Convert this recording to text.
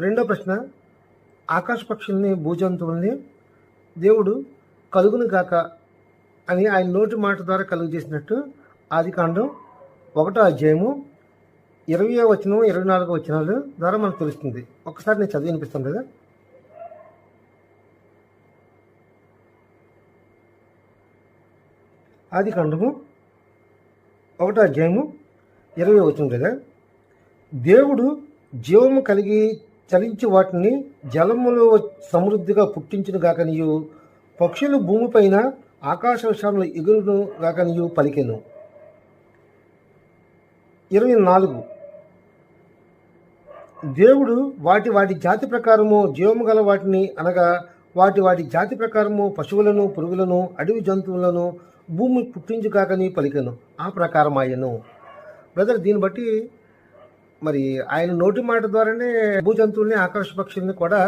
రెండో ప్రశ్న ఆకాశ పక్షుల్ని భూజంతువుల్ని దేవుడు కలుగును గాక అని ఆయన నోటి మాట ద్వారా కలుగు చేసినట్టు ఆది కాండం ఒకటో అధ్యాయము ఇరవై వచనం ఇరవై నాలుగో వచనాలు ద్వారా మనకు తెలుస్తుంది. ఒక్కసారి నేను చదివి వినిపిస్తాను కదా. ఆది కాండము ఒకటో అధ్యాయము ఇరవై వచనం కదా. దేవుడు జీవము కలిగి చలించి వాటిని జలములో సమృద్ధిగా పుట్టించును గాకనియు పక్షులు భూమిపైన ఆకాశ విషయంలో ఎగురును గాకనియు పలికెను. ఇరవై నాలుగు. దేవుడు వాటి వాటి జాతి ప్రకారము జీవము గల వాటిని అనగా వాటి వాటి జాతి ప్రకారము పశువులను పురుగులను అడవి జంతువులను భూమి పుట్టించుకాకని పలికెను. ఆ ప్రకారం ఆయను బ్రదర్ దీన్ని బట్టి మరి ఆయన నోటి మాట ద్వారానే భూ జంతువుల్ని ఆకాశ పక్షుల్ని కూడా